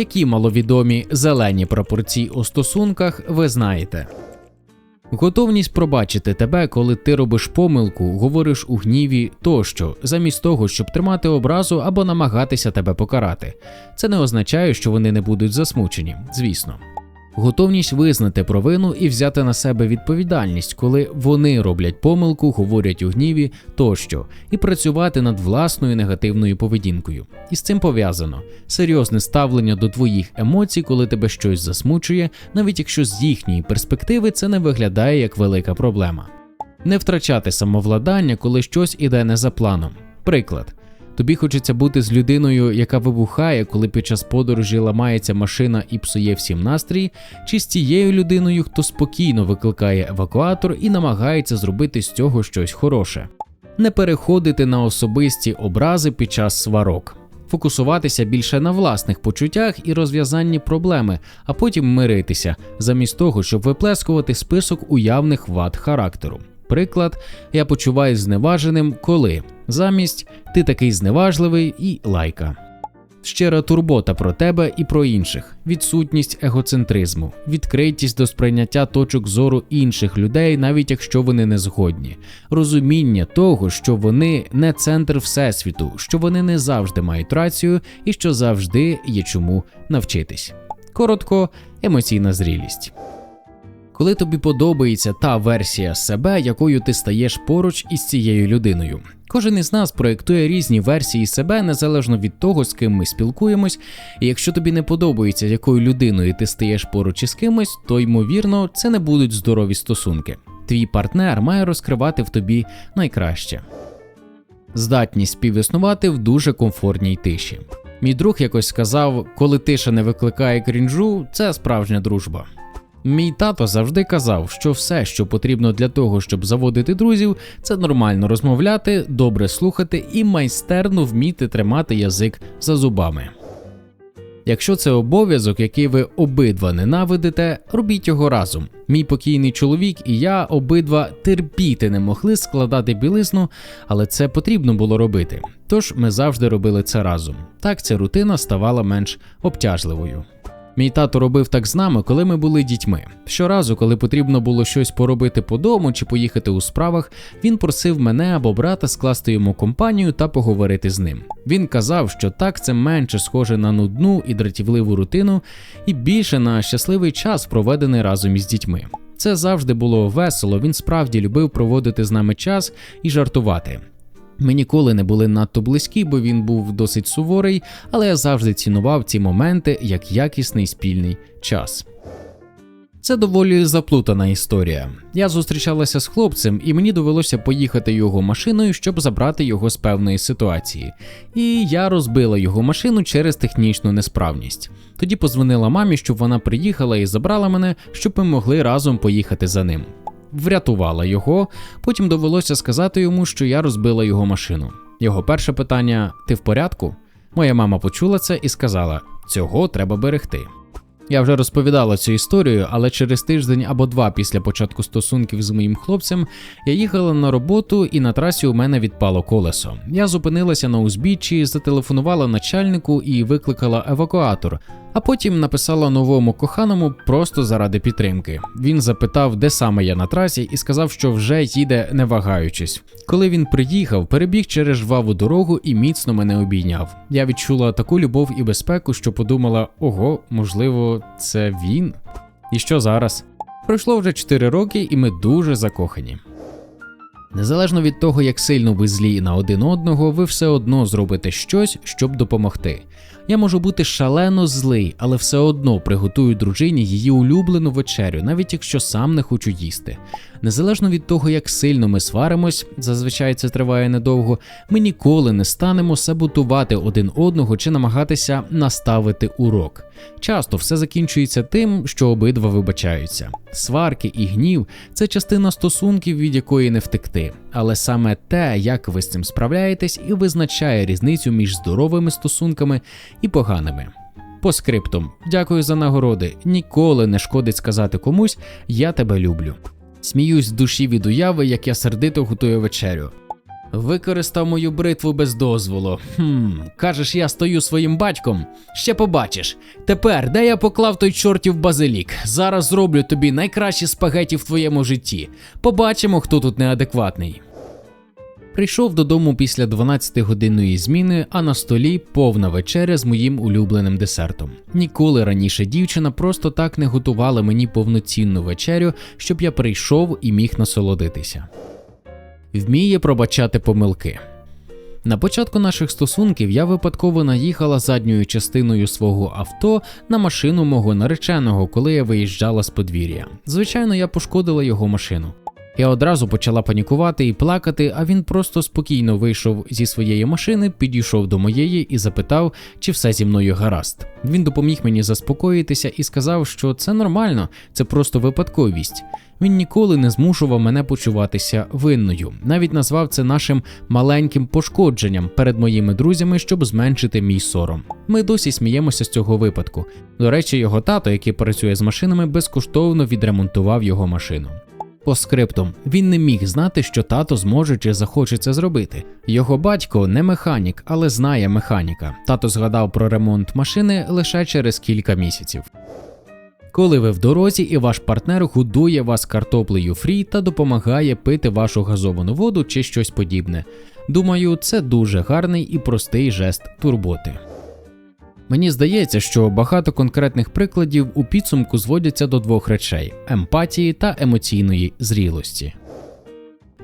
Які маловідомі зелені пропорції у стосунках ви знаєте? Готовність пробачити тебе, коли ти робиш помилку, говориш у гніві тощо, замість того, щоб тримати образу або намагатися тебе покарати. Це не означає, що вони не будуть засмучені, звісно. Готовність визнати провину і взяти на себе відповідальність, коли вони роблять помилку, говорять у гніві тощо, і працювати над власною негативною поведінкою. І з цим пов'язано серйозне ставлення до твоїх емоцій, коли тебе щось засмучує, навіть якщо з їхньої перспективи це не виглядає як велика проблема. Не втрачати самовладання, коли щось іде не за планом. Приклад. Тобі хочеться бути з людиною, яка вибухає, коли під час подорожі ламається машина і псує всім настрій, чи з тією людиною, хто спокійно викликає евакуатор і намагається зробити з цього щось хороше. Не переходити на особисті образи під час сварок, фокусуватися більше на власних почуттях і розв'язанні проблеми, а потім миритися, замість того, щоб виплескувати список уявних вад характеру. Приклад, я почуваюсь зневаженим, коли замість ти такий зневажливий і лайка. Щира турбота про тебе і про інших, відсутність егоцентризму, відкритість до сприйняття точок зору інших людей, навіть якщо вони не згодні, розуміння того, що вони не центр всесвіту, що вони не завжди мають рацію і що завжди є чому навчитись. Коротко, емоційна зрілість. Коли тобі подобається та версія себе, якою ти стаєш поруч із цією людиною. Кожен із нас проєктує різні версії себе незалежно від того, з ким ми спілкуємось. І якщо тобі не подобається, якою людиною ти стаєш поруч із кимось, то ймовірно це не будуть здорові стосунки. Твій партнер має розкривати в тобі найкраще. Здатність співіснувати в дуже комфортній тиші. Мій друг якось сказав: коли тиша не викликає крінжу, це справжня дружба. Мій тато завжди казав, що все, що потрібно для того, щоб заводити друзів, це нормально розмовляти, добре слухати і майстерно вміти тримати язик за зубами. Якщо це обов'язок, який ви обидва ненавидите, робіть його разом. Мій покійний чоловік і я обидва терпіти не могли складати білизну, але це потрібно було робити. Тож ми завжди робили це разом. Так ця рутина ставала менш обтяжливою. Мій тато робив так з нами, коли ми були дітьми. Щоразу, коли потрібно було щось поробити по дому чи поїхати у справах, він просив мене або брата скласти йому компанію та поговорити з ним. Він казав, що так це менше схоже на нудну і дратівливу рутину, і більше на щасливий час, проведений разом із дітьми. Це завжди було весело. Він справді любив проводити з нами час і жартувати. Ми ніколи не були надто близькі, бо він був досить суворий, але я завжди цінував ці моменти як якісний спільний час. Це доволі заплутана історія. Я зустрічалася з хлопцем, і мені довелося поїхати його машиною, щоб забрати його з певної ситуації. І я розбила його машину через технічну несправність. Тоді позвонила мамі, щоб вона приїхала і забрала мене, щоб ми могли разом поїхати за ним врятувала його. Потім довелося сказати йому, що я розбила його машину. Його перше питання: ти в порядку? Моя мама почула це і сказала: цього треба берегти. Я вже розповідала цю історію, але через тиждень або два після початку стосунків з моїм хлопцем я їхала на роботу, і на трасі у мене відпало колесо. Я зупинилася на узбіччі, зателефонувала начальнику і викликала евакуатор. А потім написала новому коханому просто заради підтримки. Він запитав, де саме я на трасі, і сказав, що вже їде, не вагаючись. Коли він приїхав, перебіг через жваву дорогу і міцно мене обійняв. Я відчула таку любов і безпеку, що подумала: ого, можливо, це він. І що зараз? Пройшло вже 4 роки, і ми дуже закохані. Незалежно від того, як сильно ви злі на один одного, ви все одно зробите щось, щоб допомогти. Я можу бути шалено злий, але все одно приготую дружині її улюблену вечерю, навіть якщо сам не хочу їсти. Незалежно від того, як сильно ми сваримось, зазвичай це триває недовго, ми ніколи не станемо саботувати один одного чи намагатися наставити урок. Часто все закінчується тим, що обидва вибачаються. Сварки і гнів це частина стосунків, від якої не втекти. Але саме те, як ви з цим справляєтесь, і визначає різницю між здоровими стосунками і поганими. По скриптум, дякую за нагороди. Ніколи не шкодить сказати комусь Я тебе люблю. Сміюсь з душі від уяви, як я сердито готую вечерю. Використав мою бритву без дозволу. Хм, кажеш, я стою своїм батьком? Ще побачиш. Тепер, де я поклав той чортів базилік? Зараз зроблю тобі найкращі спагеті в твоєму житті. Побачимо, хто тут неадекватний. Прийшов додому після 12-годинної зміни, а на столі повна вечеря з моїм улюбленим десертом. Ніколи раніше дівчина просто так не готувала мені повноцінну вечерю, щоб я прийшов і міг насолодитися. Вміє пробачати помилки. На початку наших стосунків я випадково наїхала задньою частиною свого авто на машину мого нареченого, коли я виїжджала з подвір'я. Звичайно, я пошкодила його машину. Я одразу почала панікувати і плакати, а він просто спокійно вийшов зі своєї машини, підійшов до моєї і запитав, чи все зі мною гаразд. Він допоміг мені заспокоїтися і сказав, що це нормально, це просто випадковість. Він ніколи не змушував мене почуватися винною, навіть назвав це нашим маленьким пошкодженням перед моїми друзями, щоб зменшити мій сором. Ми досі сміємося з цього випадку. До речі, його тато, який працює з машинами, безкоштовно відремонтував його машину. По скриптум він не міг знати, що тато зможе чи захоче це зробити. Його батько не механік, але знає механіка. Тато згадав про ремонт машини лише через кілька місяців. Коли ви в дорозі і ваш партнер годує вас картоплею фрі та допомагає пити вашу газовану воду чи щось подібне. Думаю, це дуже гарний і простий жест турботи. Мені здається, що багато конкретних прикладів у підсумку зводяться до двох речей: емпатії та емоційної зрілості.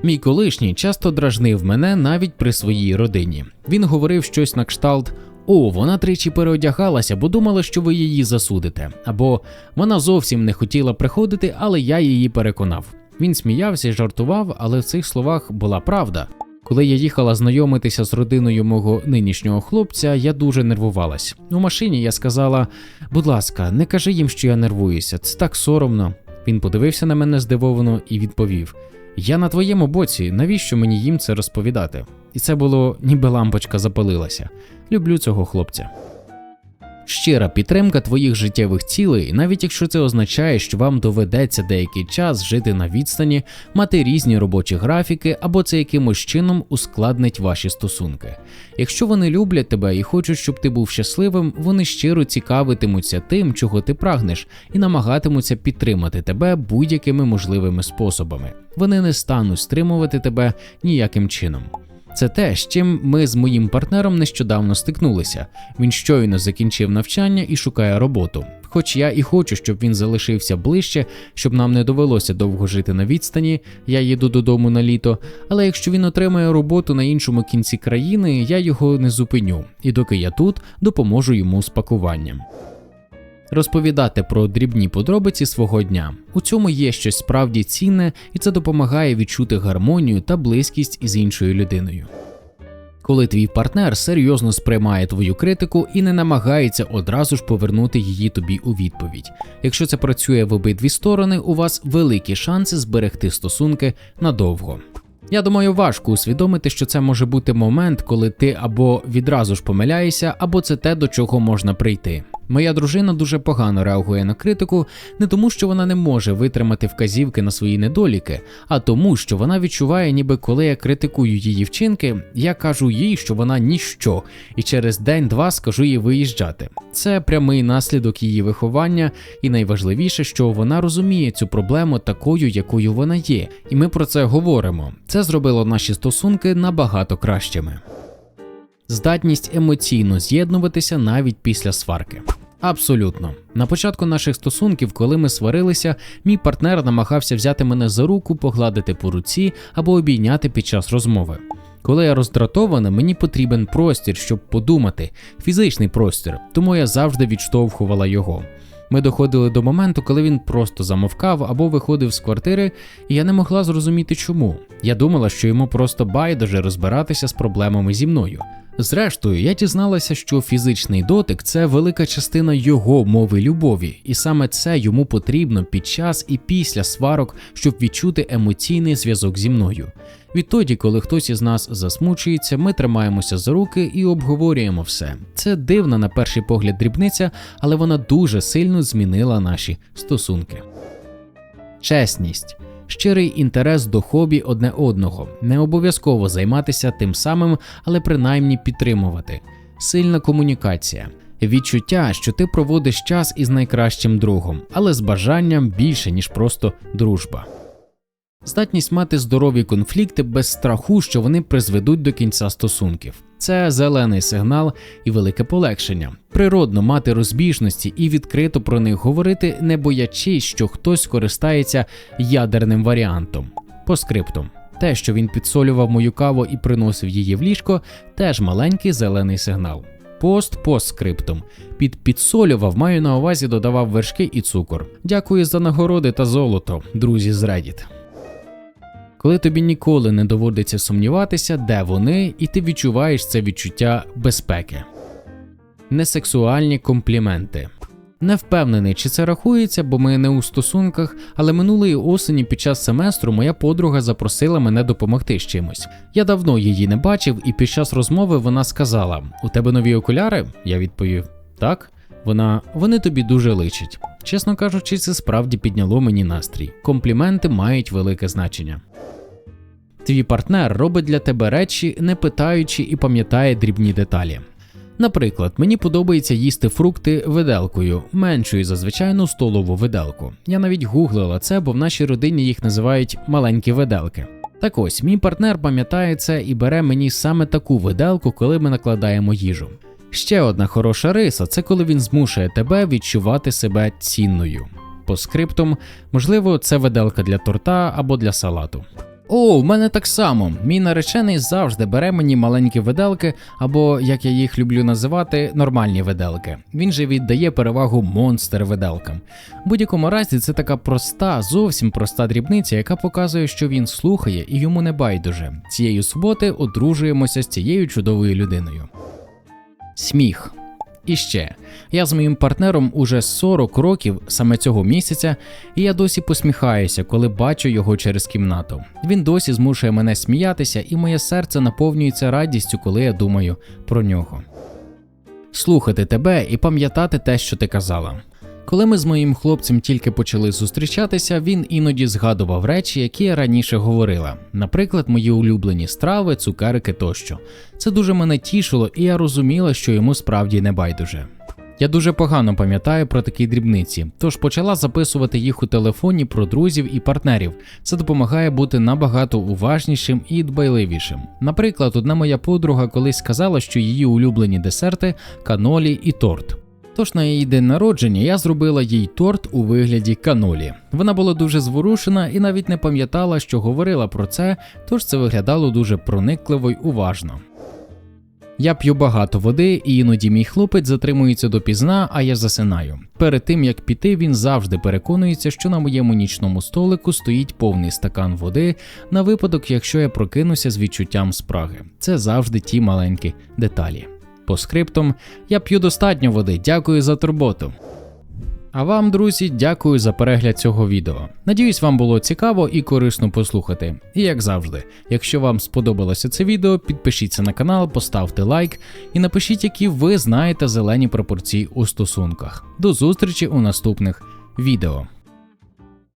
Мій колишній часто дражнив мене навіть при своїй родині. Він говорив щось на кшталт: О, вона тричі переодягалася, бо думала, що ви її засудите, або вона зовсім не хотіла приходити, але я її переконав. Він сміявся жартував, але в цих словах була правда. Коли я їхала знайомитися з родиною мого нинішнього хлопця, я дуже нервувалась. У машині я сказала: будь ласка, не кажи їм, що я нервуюся, це так соромно. Він подивився на мене здивовано і відповів: Я на твоєму боці, навіщо мені їм це розповідати? І це було ніби лампочка запалилася. Люблю цього хлопця. Щира підтримка твоїх життєвих цілей, навіть якщо це означає, що вам доведеться деякий час жити на відстані, мати різні робочі графіки, або це якимось чином ускладнить ваші стосунки. Якщо вони люблять тебе і хочуть, щоб ти був щасливим, вони щиро цікавитимуться тим, чого ти прагнеш, і намагатимуться підтримати тебе будь-якими можливими способами. Вони не стануть стримувати тебе ніяким чином. Це те, з чим ми з моїм партнером нещодавно стикнулися. Він щойно закінчив навчання і шукає роботу. Хоч я і хочу, щоб він залишився ближче, щоб нам не довелося довго жити на відстані, я їду додому на літо. Але якщо він отримає роботу на іншому кінці країни, я його не зупиню, і доки я тут, допоможу йому з пакуванням. Розповідати про дрібні подробиці свого дня. У цьому є щось справді цінне, і це допомагає відчути гармонію та близькість із іншою людиною. Коли твій партнер серйозно сприймає твою критику і не намагається одразу ж повернути її тобі у відповідь. Якщо це працює в обидві сторони, у вас великі шанси зберегти стосунки надовго. Я думаю, важко усвідомити, що це може бути момент, коли ти або відразу ж помиляєшся, або це те, до чого можна прийти. Моя дружина дуже погано реагує на критику, не тому, що вона не може витримати вказівки на свої недоліки, а тому, що вона відчуває, ніби коли я критикую її вчинки, я кажу їй, що вона ніщо, і через день-два скажу їй виїжджати. Це прямий наслідок її виховання, і найважливіше, що вона розуміє цю проблему такою, якою вона є, і ми про це говоримо. Це зробило наші стосунки набагато кращими здатність емоційно з'єднуватися навіть після сварки. Абсолютно. На початку наших стосунків, коли ми сварилися, мій партнер намагався взяти мене за руку, погладити по руці або обійняти під час розмови. Коли я роздратована, мені потрібен простір, щоб подумати, фізичний простір, тому я завжди відштовхувала його. Ми доходили до моменту, коли він просто замовкав або виходив з квартири, і я не могла зрозуміти чому. Я думала, що йому просто байдуже розбиратися з проблемами зі мною. Зрештою, я дізналася, що фізичний дотик це велика частина його мови любові, і саме це йому потрібно під час і після сварок, щоб відчути емоційний зв'язок зі мною. Відтоді, коли хтось із нас засмучується, ми тримаємося за руки і обговорюємо все. Це дивна на перший погляд дрібниця, але вона дуже сильно змінила наші стосунки. Чесність. Щирий інтерес до хобі одне одного, не обов'язково займатися тим самим, але принаймні підтримувати, сильна комунікація. Відчуття, що ти проводиш час із найкращим другом, але з бажанням більше, ніж просто дружба. Здатність мати здорові конфлікти без страху, що вони призведуть до кінця стосунків. Це зелений сигнал і велике полегшення. Природно мати розбіжності і відкрито про них говорити, не боячись, що хтось скористається ядерним варіантом. По скриптум. Те, що він підсолював мою каву і приносив її в ліжко, теж маленький зелений сигнал. Пост постскриптум. Під підсолював маю на увазі додавав вершки і цукор. Дякую за нагороди та золото, друзі з Reddit. Коли тобі ніколи не доводиться сумніватися, де вони, і ти відчуваєш це відчуття безпеки. Несексуальні компліменти. Не впевнений, чи це рахується, бо ми не у стосунках, але минулої осені під час семестру моя подруга запросила мене допомогти з чимось. Я давно її не бачив, і під час розмови вона сказала: У тебе нові окуляри? Я відповів: Так. Вона вони тобі дуже личать. Чесно кажучи, це справді підняло мені настрій. Компліменти мають велике значення. Твій партнер робить для тебе речі, не питаючи і пам'ятає дрібні деталі. Наприклад, мені подобається їсти фрукти виделкою, меншою за звичайну столову виделку. Я навіть гуглила це, бо в нашій родині їх називають маленькі виделки. Так ось, мій партнер пам'ятає це і бере мені саме таку виделку, коли ми накладаємо їжу. Ще одна хороша риса це коли він змушує тебе відчувати себе цінною. По скриптум, можливо, це виделка для торта або для салату. О, в мене так само. Мій наречений завжди бере мені маленькі виделки, або, як я їх люблю називати, нормальні виделки. Він же віддає перевагу монстр виделкам. В будь-якому разі, це така проста, зовсім проста дрібниця, яка показує, що він слухає і йому не байдуже. Цієї суботи одружуємося з цією чудовою людиною. Сміх. І ще, я з моїм партнером уже 40 років саме цього місяця, і я досі посміхаюся, коли бачу його через кімнату. Він досі змушує мене сміятися, і моє серце наповнюється радістю, коли я думаю про нього. Слухати тебе і пам'ятати те, що ти казала. Коли ми з моїм хлопцем тільки почали зустрічатися, він іноді згадував речі, які я раніше говорила, наприклад, мої улюблені страви, цукерки тощо. Це дуже мене тішило, і я розуміла, що йому справді не байдуже. Я дуже погано пам'ятаю про такі дрібниці, тож почала записувати їх у телефоні про друзів і партнерів. Це допомагає бути набагато уважнішим і дбайливішим. Наприклад, одна моя подруга колись сказала, що її улюблені десерти канолі і торт. Тож на її день народження я зробила їй торт у вигляді канолі. Вона була дуже зворушена і навіть не пам'ятала, що говорила про це, тож це виглядало дуже проникливо й уважно. Я п'ю багато води, і іноді мій хлопець затримується допізна, а я засинаю. Перед тим як піти, він завжди переконується, що на моєму нічному столику стоїть повний стакан води на випадок, якщо я прокинуся з відчуттям спраги. Це завжди ті маленькі деталі. По скриптам я п'ю достатньо води, дякую за турботу. А вам, друзі, дякую за перегляд цього відео. Надіюсь, вам було цікаво і корисно послухати. І як завжди, якщо вам сподобалося це відео, підпишіться на канал, поставте лайк і напишіть, які ви знаєте зелені пропорції у стосунках. До зустрічі у наступних відео.